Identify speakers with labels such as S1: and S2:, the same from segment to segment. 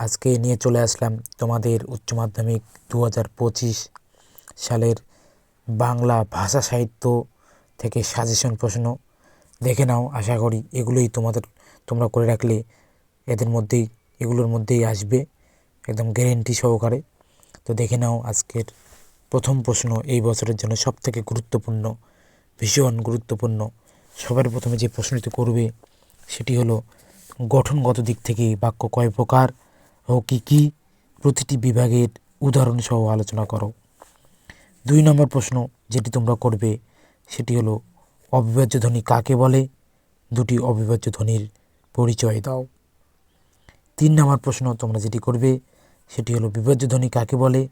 S1: আজকে নিয়ে চলে আসলাম তোমাদের উচ্চ মাধ্যমিক দু হাজার পঁচিশ সালের বাংলা ভাষা সাহিত্য থেকে সাজেশন প্রশ্ন। দেখে নাও, আশা করি এগুলোই তোমাদের, তোমরা করে রাখলে এদের মধ্যেই, এগুলোর মধ্যেই আসবে একদম গ্যারেন্টি সহকারে। তো দেখে নাও আজকের প্রথম প্রশ্ন, এই বছরের জন্য সব থেকে গুরুত্বপূর্ণ, ভীষণ গুরুত্বপূর্ণ। সবার প্রথমে যে প্রশ্নটি করবে সেটি হলো, গঠনগত দিক থেকে বাক্য কয় প্রকার? ও কী কী? প্রতিটি বিভাগের উদাহরণ সহ আলোচনা করো। দুই নম্বর প্রশ্ন যেটি তোমরা করবে, সেটি হলো, অবিভাজ্য ধ্বনি কাকে বলে? দুটি অবিভাজ্য ধ্বনির পরিচয় দাও। তিন নম্বর প্রশ্ন তোমরা যেটি করবে, সেটি হলো, বিভাজ্য ধ্বনি কাকে বলে?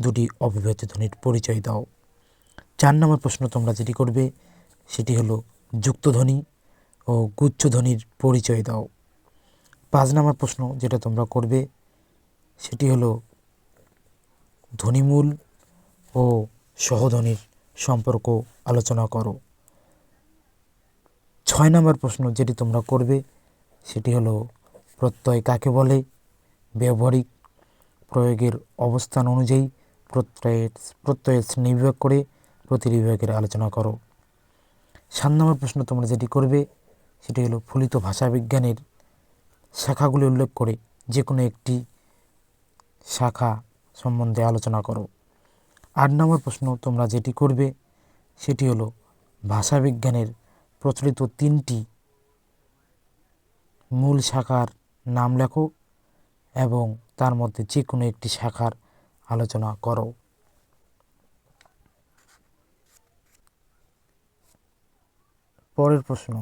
S1: দুটি অবিভাজ্য ধ্বনির পরিচয় দাও। চার নম্বর প্রশ্ন তোমরা যেটি করবে, সেটি হলো যুক্তধ্বনি ও গুচ্ছধ্বনির পরিচয় দাও। পাঁচ নম্বর প্রশ্ন যেটা তোমরা করবে। সেটি হলো, ধ্বনিমূল ও সহধ্বনির সম্পর্ক আলোচনা করো। ছয় নম্বর প্রশ্ন যেটি তোমরা করবে, সেটি হলো, প্রত্যয় কাকে বলে? ব্যবহারিক প্রয়োগের অবস্থান অনুযায়ী প্রত্যয়ের প্রত্যয়ের শ্রেণীবিভাগ করে প্রতিটি বিভাগের আলোচনা করো। সাত নম্বর প্রশ্ন তোমরা যেটি করবে, সেটি হলো, ফলিত ভাষাবিজ্ঞানের শাখাগুলি উল্লেখ করে যে কোনো একটি শাখা সম্বন্ধে আলোচনা করো। আট নম্বর প্রশ্ন, তোমরা যেটি করবে সেটি হলো, ভাষাবিজ্ঞানের প্রচলিত তিনটি মূল শাখার নাম লেখো এবং তার মধ্যে যে কোনো একটি শাখার আলোচনা করো। পরের প্রশ্ন,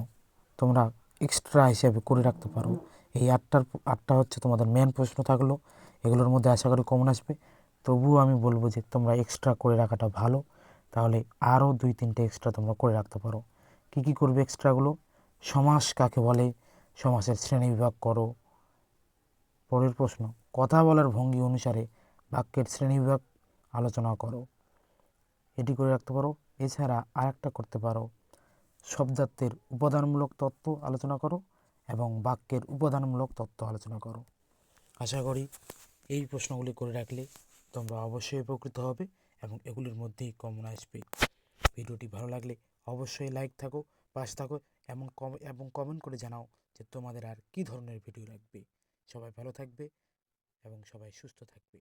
S1: তোমরা এক্সট্রা হিসেবে করে রাখতে পারো। এই আটটার আটটা হচ্ছে তোমাদের মেন প্রশ্ন থাকল। এগুলোর মধ্যে আশা করি কমন আসবে। তবুও আমি বলব যে তোমরা এক্সট্রা করে রাখাটা ভালো। তাহলে আরও দুই, তিনটে এক্সট্রা তোমরা করে রাখতে পারো। কী কী করবে এক্সট্রাগুলো সমাস কাকে বলে? সমাসের শ্রেণীবিভাগ করো। পরের প্রশ্ন, কথা বলার ভঙ্গি অনুসারে বাক্যের শ্রেণীবিভাগ আলোচনা করো। এটি করে রাখতে পারো। এছাড়া আরেকটা করতে পারো। শব্দার্থের উপাদানমূলক তত্ত্ব আলোচনা করো। এবং বাক্যের উপাদানমূলক তত্ত্ব আলোচনা করো। আশা করি এই প্রশ্নগুলি করে রাখলে তোমরা অবশ্যই উপকৃত হবে এবং এগুলির মধ্যেই কমন আসবে। ভিডিওটি ভালো লাগলে অবশ্যই লাইক থাকো, পাশ থাকো এবং কম এবং কমেন্ট করে জানাও যে তোমাদের আর কী ধরনের ভিডিও লাগবে। সবাই ভালো থাকবে এবং সবাই সুস্থ থাকবে।